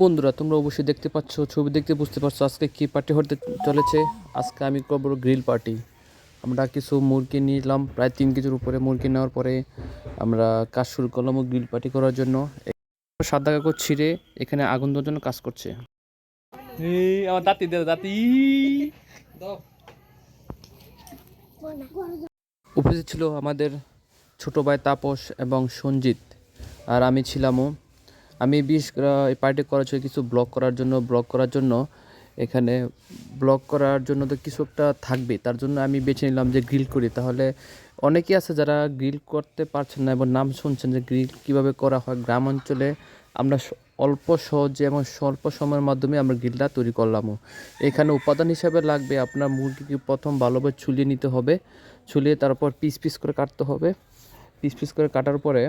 বন্ধুরা তোমরা অবশ্যই দেখতে পাচ্ছ ছবি দেখতে বুঝতে পারছ আজকে কি পার্টি হতে চলেছে। আজকে আমি করব গ্রিল পার্টি আমরা কিছু মুরগি নিলাম প্রায় তিন কেজির উপরে মুরগি নেওয়ার পরে আমরা কাজ শুরু করলাম গ্রিল পার্টি করার জন্য। সাদা কাগজ ছিঁড়ে এখানে আগুন দেওয়ার জন্য কাজ করছে। আমার দাঁতি দে দাঁতি। উপস্থিত ছিল আমাদের ছোট ভাই তাপস এবং সঞ্জিত। আর আমি ছিলামও আমি বিশ পার্টি করার জন্য কিছু ব্লক করার জন্য ব্লক করার জন্য, এখানে ব্লক করার জন্য তো কিছু একটা থাকবে। তার জন্য আমি বেছে নিলাম যে গ্রিল করি। তাহলে অনেকেই আছে যারা গ্রিল করতে পারছেন না এবং নাম শুনছেন যে গ্রিল কীভাবে করা হয় গ্রাম অঞ্চলে, আমরা অল্প সহজে এবং স্বল্প সময়ের মাধ্যমে আমরা গ্রিলটা তৈরি করলামও এখানে উপাদান হিসাবে লাগবে আপনার মুরগিকে প্রথম ভালোভাবে ছুলিয়ে নিতে হবে। ছুলিয়ে তারপর পিস পিস করে কাটতে হবে। পিস পিস করে কাটার পরে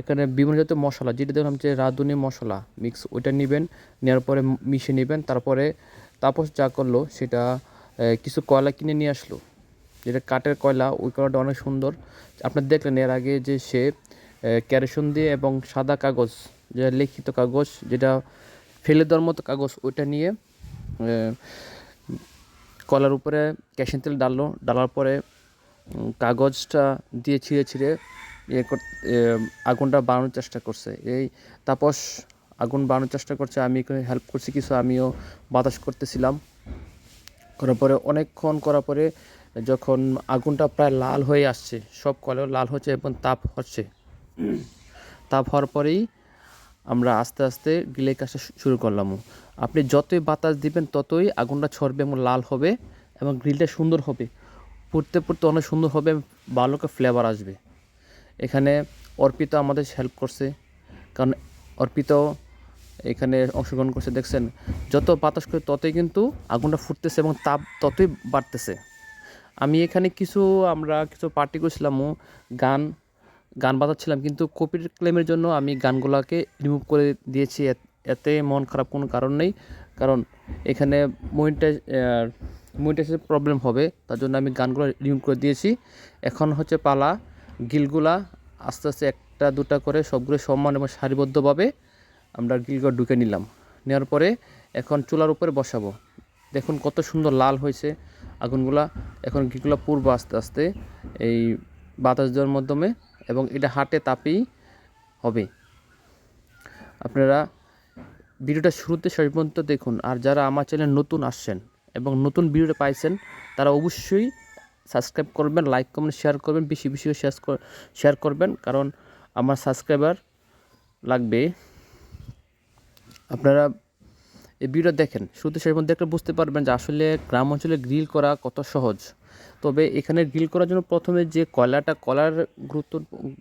এখানে বিভিন্ন জাতীয় মশলা, যেটা দেখলাম যে রাঁধুনি মশলা মিক্স ওইটা নেবেন, নেওয়ার পরে মিশিয়ে নেবেন, তারপরে তাপস যা করল সেটা কিছু কয়লা কিনে নিয়ে আসলো। যেটা কাঠের কয়লা, ওই কয়লাটা অনেক সুন্দর। আপনার দেখলেন এর আগে যে সে ক্যারেশন দিয়ে এবং সাদা কাগজ যেটা লিখিত কাগজ, যেটা ফেলে দেওয়ার মতো কাগজ, ওইটা নিয়ে কলার উপরে ক্যাশিন তেল ডাললো। ডালার পরে কাগজটা দিয়ে ছিঁড়ে ছিঁড়ে ইয়ে কর আগুনটা বাড়ানোর চেষ্টা করছে। এই তাপস আগুন বাড়ানোর চেষ্টা করছে, আমি হেল্প করছি কিছু, আমিও বাতাস করতেছিলাম। করার পরে, অনেকক্ষণ করার পরে যখন আগুনটা প্রায় লাল হয়ে আসছে, সব কলেও লাল হচ্ছে এবং তাপ হচ্ছে। তাপ হওয়ার পরেই আমরা আস্তে আস্তে গিলে কাজটা শুরু করলাম। আপনি যতই বাতাস দিবেন, ততই আগুনটা ছড়বে এবং লাল হবে এবং গ্রিলটা সুন্দর হবে। পড়তে পড়তে অনেক সুন্দর হবে ভালো ফ্লেভার আসবে। এখানে অর্পিতা আমাদের হেল্প করছে। কারণ অর্পিত এখানে অংশগ্রহণ করছে, দেখছেন? যত বাতাস করে ততই কিন্তু আগুনটা ফুটতেছে এবং তাপ ততই বাড়তেছে। আমি এখানে কিছু, আমরা কিছু পার্টি করছিলাম গান গান বাজাচ্ছিলাম, কিন্তু কপির ক্লেমের জন্য আমি গানগুলোকে রিমুভ করে দিয়েছি। এতে মন খারাপ কোনো কারণ নেই। কারণ এখানে মনিটাইজ মনিটাইজের প্রবলেম হবে। তার জন্য আমি গানগুলো রিমুভ করে দিয়েছি। এখন হচ্ছে পালা, গিলগুলা আস্তে আস্তে একটা, দুটা করে সবগুলো সমান এবং সারিবদ্ধভাবে আমরা গিলগুলো ঢুকে নিলাম। নেওয়ার পরে এখন চুলার উপরে বসাবো। দেখুন কত সুন্দর লাল হয়েছে আগুনগুলা। এখন গিলগুলো পূর্ব আস্তে আস্তে এই বাতাস দেওয়ার মাধ্যমে এবং এটা হাটে তাপেই হবে। আপনারা ভিডিওটা শুরুতে শেষ পর্যন্ত দেখুন। আর যারা আমার চ্যানেল নতুন আসছেন এবং নতুন ভিডিওটা পাইছেন, তারা অবশ্যই সাবস্ক্রাইব করবেন লাইক কমেন্ট শেয়ার করবেন, বেশি বেশি শেয়ার শেয়ার করবেন, কারণ আমার সাবস্ক্রাইবার লাগবে। আপনারা এই ভিডিও দেখেন, শুরুতে শেষ মধ্যে একটা বুঝতে পারবেন যে আসলে গ্রাম অঞ্চলে গ্রিল করা কত সহজ। তবে এখানে গ্রিল করার জন্য প্রথমে যে কয়লাটা, কলার গুরুত্ব,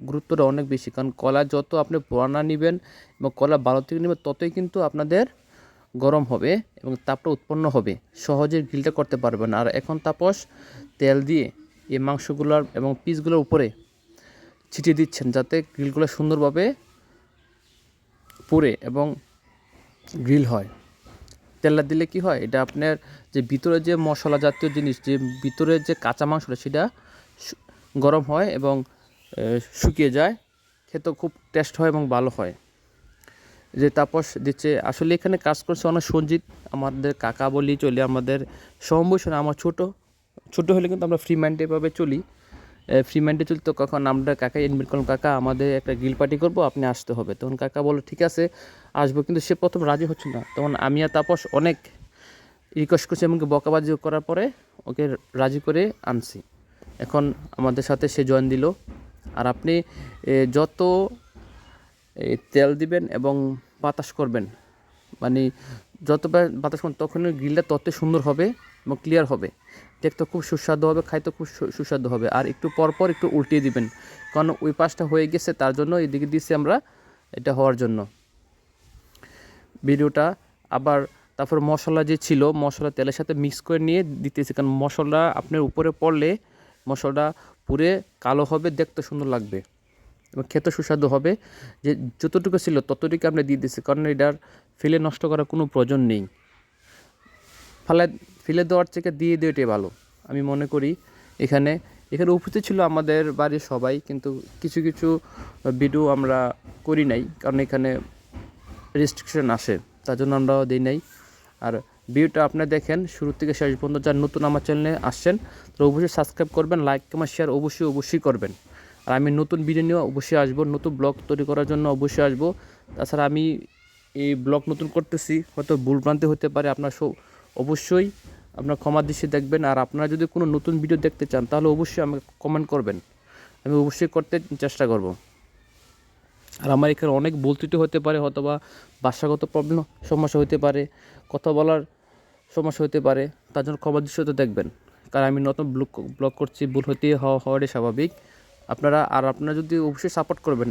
গুরুত্বটা অনেক বেশি। কারণ কলা যত আপনি পুরানা নেবেন এবং কলা ভালো থেকে নেবেন, ততই কিন্তু আপনাদের গরম হবে এবং তাপটা উৎপন্ন হবে। সহজে গ্রিলটা করতে পারবেন। আর এখন তাপস তেল দিয়ে এই মাংসগুলোর এবং পিসগুলোর উপরে ছিটিয়ে দিচ্ছেন যাতে গ্রিলগুলো সুন্দরভাবে পুড়ে এবং গ্রিল হয়। তেলটা দিলে কি হয়? এটা আপনার যে ভিতরে যে মশলা জাতীয় জিনিস, যে ভিতরে যে কাঁচা মাংসটা, সেটা গরম হয় এবং শুকিয়ে যায়। খেতে খুব টেস্ট হয় এবং ভালো হয়। যে তাপস দিচ্ছে, আসলে এখানে কাজ করছে অনেক সঞ্জিত, আমাদের কাকা বলি চলি, আমাদের সমবয়স আমার ছোট। ছোট হলে কিন্তু আমরা ফ্রি মাইন্ডে এভাবে চলি। ফ্রি মাইন্ডে চলি তো কখন আমরা কাকা ইনভাইট করলাম, কাকা আমাদের একটা গ্রিল পার্টি করব, আপনি আসতে হবে। তখন কাকা বলল, ঠিক আছে, আসব। কিন্তু সে প্রথম রাজি হচ্ছে না। তখন আমি আর তাপস অনেক রিকোয়েস্ট করছি এমনকি বকাবাজি করার পরে ওকে রাজি করে আনছি। এখন আমাদের সাথে সে জয়েন দিল। আর আপনি যত তেল দিবেন এবং বাতাস করবেন মানে যত বাতাস করবেন তখন গ্রিলটা তত সুন্দর হবে। এবং ক্লিয়ার হবে। দেখতে খুব সুস্বাদু হবে, খাইতে খুব সুস্বাদু হবে। আর একটু পর পর একটু উল্টিয়ে দিবেন। কারণ ওই পাশটা হয়ে গেছে, তার জন্য এদিকে দিচ্ছি আমরা এটা হওয়ার জন্য। ভিডিওটা আবার তারপর মশলা যে ছিল, মশলা তেলের সাথে মিক্স করে নিয়ে দিতেছি। কারণ মশলা আপনার উপরে পড়লে মশলাটা পুরে কালো হবে, দেখতে সুন্দর লাগবে। এবং খেতে সুস্বাদু হবে। যে যতটুকু ছিল ততটুকু আমরা দিয়ে দিচ্ছি কারণ এটার ফেলে নষ্ট করার কোনো প্রয়োজন নেই। ফেলে ফেলে দেওয়ার থেকে দিয়ে দেওয়াটাই ভালো। আমি মনে করি এখানে এখানে উপস্থিত ছিল আমাদের বাড়ির সবাই, কিন্তু কিছু কিছু ভিডিও আমরা করি নাই, কারণ এখানে রেস্ট্রিকশন আসে, তার জন্য আমরাও দিই নাই। আর ভিডিওটা আপনি দেখেন, শুরু থেকে শেষ পর্যন্ত যারা নতুন আমার চ্যানেলে আসছেন তো অবশ্যই সাবস্ক্রাইব করবেন লাইক কমেন্ট শেয়ার অবশ্যই অবশ্যই করবেন। আর আমি নতুন ভিডিও নিয়ে অবশ্যই আসব, নতুন ব্লগ তৈরি করার জন্য অবশ্যই আসব। তাছাড়া আমি এই ব্লগ নতুন করতেছি, হয়তো ভুলভ্রান্তি হতে পারে, আপনার অবশ্যই আপনার ক্ষমা দৃষ্টি দেখবেন, আর আপনারা যদি কোনো নতুন ভিডিও দেখতে চান, তাহলে অবশ্যই আমাকে কমেন্ট করবেন। আমি অবশ্যই করতে চেষ্টা করব। আর আমার এখানে অনেক ভুল ত্রুটি হতে পারে অথবা ভাষাগত প্রবলেম সমস্যা হতে পারে, কথা বলার সমস্যা হতে পারে, তার জন্য ক্ষমা দৃষ্টিতে দেখবেন। কারণ আমি নতুন ব্লগ ব্লগ করছি, ভুল হতে হওয়া হওয়াটাই স্বাভাবিক। আপনারা, আর আপনারা যদি অবশ্যই সাপোর্ট করবেন,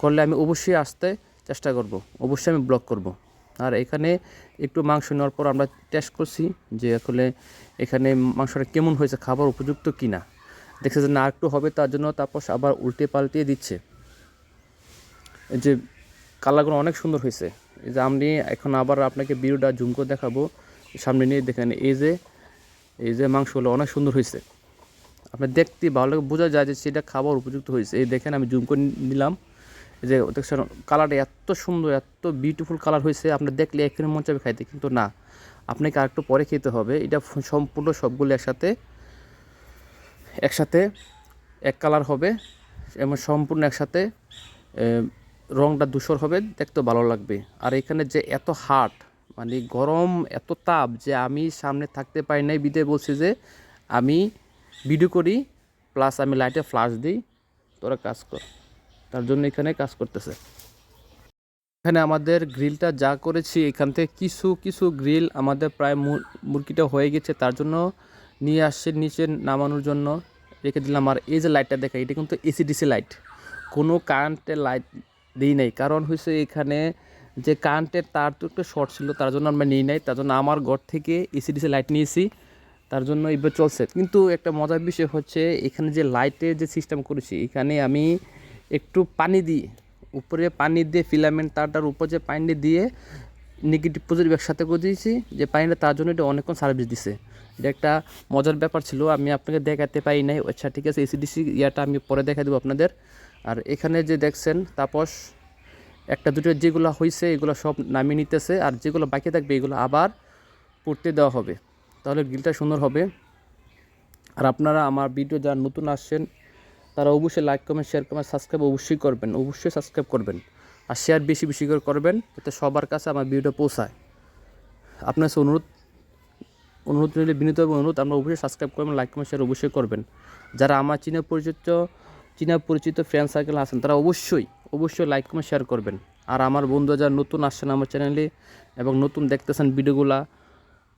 করলে আমি অবশ্যই আসতে চেষ্টা করব। অবশ্যই আমি ব্লগ করব। আর এখানে একটু মাংস নেওয়ার পর আমরা টেস্ট করছি যে আসলে এখানে মাংসটা কেমন হয়েছে, খাবার উপযুক্ত কি না দেখছে যে না, একটু হবে, তার জন্য তারপর আবার উল্টে পাল্টিয়ে দিচ্ছে। এই যে কালারগুলো অনেক সুন্দর হয়েছে। এই যে আমি এখন আবার আপনাকে ভিডিওটা জুম করে দেখাবো। সামনে নিয়ে দেখেন, এই যে এই যে মাংসগুলো অনেক সুন্দর হয়েছে। আপনি দেখতে ভালো বোঝা যায় যে সেটা খাবার উপযুক্ত হয়েছে। এই দেখেন, আমি জুম করে নিলাম। যে দেখছেন কালারটা এত সুন্দর, এত বিউটিফুল কালার হয়েছে, আপনি দেখলে এখানে মন চাবে খাইতে, কিন্তু না। আপনাকে আরেকটু পরে খেতে হবে। এটা সম্পূর্ণ সবগুলো একসাথে একসাথে এক কালার হবে, এবং সম্পূর্ণ একসাথে রংটা ধূসর হবে, দেখতে ভালো লাগবে। আর এখানে যে এত হাট মানে গরম, এত তাপ যে আমি সামনে থাকতে পারি নাই বিদে বলছি যে আমি ভিডিও করি প্লাস আমি লাইটে ফ্লাশ দিই। তোরা কাজ কর। তার জন্য এখানে কাজ করতেছে। এখানে আমাদের গ্রিলটা যা করেছি, এখান থেকে কিছু কিছু গ্রিল আমাদের প্রায় মুরগিটা হয়ে গেছে, তার জন্য নিয়ে আসছে, নিচে নামানোর জন্য রেখে দিলাম। আর এই যে লাইটটা দেখা এটা কিন্তু এসিডিসি লাইট কোনো কারেন্টের লাইট দিই নাই। কারণ হয়েছে এখানে যে কারেন্টের তার তো একটু শর্ট ছিল, তার জন্য আমরা নিই নাই। তার জন্য আমার ঘর থেকে এসিডিসি লাইট নিয়েছি, তার জন্য এবার চলছে। কিন্তু একটা মজার বিষয় হচ্ছে, এখানে যে লাইটের যে সিস্টেম করেছি, এখানে আমি একটু পানি দিই উপরে পানি দিয়ে ফিলামেন্ট তারটার উপর যে পানি দিয়ে নেগেটিভ পজিটিভ একসাথে করে দিয়েছি, যে পানিটা তার জন্য এটা অনেকক্ষণ সার্ভিস দিছে। এটা একটা মজার ব্যাপার ছিল, আমি আপনাকে দেখাতে পারি নাই আচ্ছা ঠিক আছে এসিডিসি ইয়াটা আমি পরে দেখা দেবো আপনাদের। আর এখানে যে দেখছেন, তাপস, একটা দুটো যেগুলো হয়েছে এগুলো সব নামিয়ে নিতেছে, আর যেগুলো বাকি থাকবে, এগুলো আবার পড়তে দেওয়া হবে। তাহলে গ্রিলটা সুন্দর হবে। আর আপনারা আমার ভিডিও যারা নতুন আসছেন তারা অবশ্যই like comment share comment subscribe অবশ্যই করবেন, অবশ্যই সাবস্ক্রাইব করবেন। আর শেয়ার বেশি বেশি করে করবেন যাতে সবার কাছে আমার ভিডিওটা পৌঁছায়। আপনার কাছে অনুরোধ অনুরোধ রইলে বিনীতভাবে অনুরোধ, আমরা অবশ্যই সাবস্ক্রাইব করবেন লাইক কমেন্ট শেয়ার অবশ্যই করবেন। যারা আমার চীনা পরিচিত চীনা পরিচিত ফ্রেন্ড সার্কেল আছেন, তারা অবশ্যই অবশ্যই লাইক কমেন্ট শেয়ার করবেন। আর আমার বন্ধু যারা নতুন আসছেন আমার চ্যানেলে এবং নতুন দেখতেছেন ভিডিওগুলা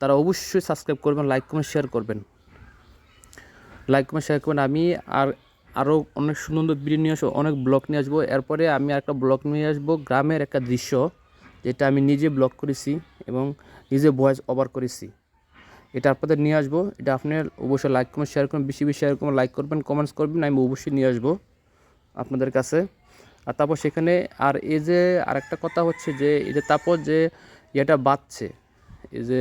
তারা অবশ্যই সাবস্ক্রাইব করবেন লাইক কমেন্ট শেয়ার করবেন। লাইক কমেন্ট শেয়ার করবেন। আমি আর আরও অনেক সুন্দর ভিডিও নিয়ে আসব, অনেক ব্লগ নিয়ে আসব। এরপরে আমি একটা ব্লগ নিয়ে আসব, গ্রামের একটা দৃশ্য, যেটা আমি নিজে ব্লগ করেছি এবং নিজে ভয়েস ওভার করেছি। এটা আপনাদের নিয়ে আসব, এটা আপনি অবশ্যই লাইক কমেন্ট শেয়ার করবেন, বেশি বেশি শেয়ার করবেন লাইক করবেন কমেন্টস করবেন, আমি অবশ্যই নিয়ে আসব আপনাদের কাছে। আর তারপর সেখানে আর এই যে আরেকটা কথা হচ্ছে যে, এই যে তারপর যে ইয়েটা বাঁধছে এই যে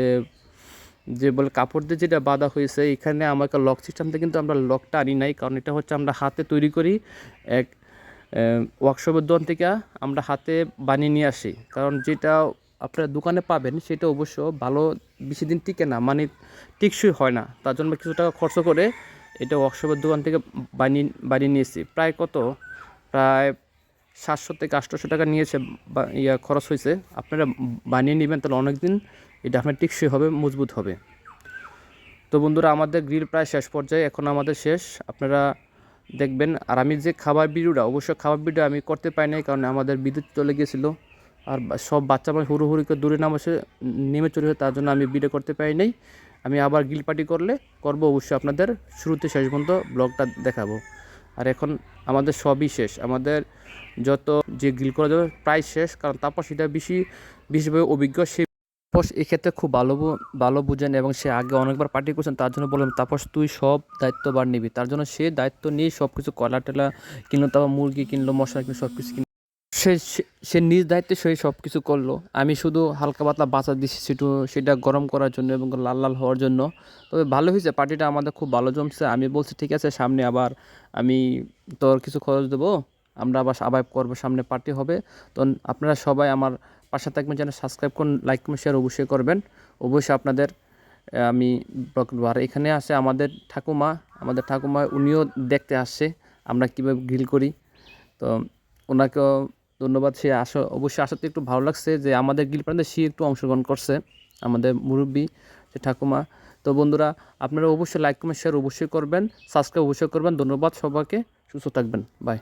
যে বলে কাপড় দিয়ে যেটা বাঁধা হয়েছে, এখানে আমাকে লক সিস্টেম থেকে কিন্তু আমরা লকটা আনি নাই, কারণ এটা হচ্ছে আমরা হাতে তৈরি করি এক ওয়ার্কশপের দোকান থেকে আমরা হাতে বানিয়ে নিয়ে আসি। কারণ যেটা আপনারা দোকানে পাবেন, সেটা অবশ্য ভালো বেশি দিন টিকে না মানে টিকসই হয় না। তার জন্য কিছু টাকা খরচ করে এটা ওয়ার্কশপের দোকান থেকে বানিয়ে বানিয়ে নিয়েছি। প্রায় কত? প্রায় সাতশো থেকে আটশোশো টাকা নিয়েছে ইয়া খরচ হয়েছে। আপনারা বানিয়ে নেবেন তাহলে অনেক দিন এটা আপনার টিকসই হবে, মজবুত হবে। তো বন্ধুরা, আমাদের গ্রিল প্রায় শেষ পর্যায়ে, এখন আমাদের শেষ। আপনারা দেখবেন, আর আমি যে খাবার ভিডিওটা, অবশ্যই খাবার ভিডিও আমি করতে পারি নাই, কারণ আমাদের বিদ্যুৎ চলে গিয়েছিল। আর সব বাচ্চা মানে হুড়ু হুড়ি করে দূরে নাম এসে নেমে চলে যায়, তার জন্য আমি ভিডিও করতে পারি নাই। আমি আবার গিল পার্টি করলে, করব অবশ্যই আপনাদের। শুরুতে শেষ পর্যন্ত ব্লগটা দেখাবো। আর এখন আমাদের সবই শেষ। আমাদের যত যে গিল করা যাবে, প্রায় শেষ, কারণ তারপর সেটা বেশি বিশেষভাবে অভিজ্ঞ সে তাপস এক্ষেত্রে খুব ভালো ভালো বুঝেন এবং সে আগে অনেকবার পার্টি করছেন, তার জন্য বললাম তাপস, তুই সব দায়িত্ববার নিবি। তার জন্য সে দায়িত্ব নিয়ে সব কিছু কলা টেলা কিনলো, তারপর মুরগি কিনলো, মশলা কিনলো সব কিছু কিনলো। সে, সে- নিজ দায়িত্বে সে সব কিছু করল। আমি শুধু হালকা পাতলা বাঁচা দিচ্ছি সেটু, সেটা গরম করার জন্য এবং লাল লাল হওয়ার জন্য। তবে ভালো হয়েছে পার্টিটা আমাদের খুব ভালো জমছে। আমি বলছি, ঠিক আছে, সামনে আবার আমি তোর কিছু খরচ দেবো, আমরা আবার আবার করব, সামনে পার্টি হবে। তো আপনারা সবাই আমার পাশে থাকবেন, যেন সাবস্ক্রাইব করুন লাইক শেয়ার অবশ্যই করবেন। অবশ্যই আপনাদের আমি আর এখানে আসে আমাদের ঠাকুমা আমাদের ঠাকুমা উনিও দেখতে আসছে, আমরা কীভাবে গ্রিল করি। তো ওনাকেও ধন্যবাদ, সে আস অবশ্যই আসাতে একটু ভালো লাগছে যে আমাদের গ্রিল প্রান্তে সে একটু অংশগ্রহণ করছে, আমাদের মুরব্বী, যে ঠাকুমা। তো বন্ধুরা, আপনারা অবশ্যই লাইক কমেন্ট শেয়ার অবশ্যই করবেন সাবস্ক্রাইব অবশ্যই করবেন। ধন্যবাদ সবাইকে, সুস্থ থাকবেন বাই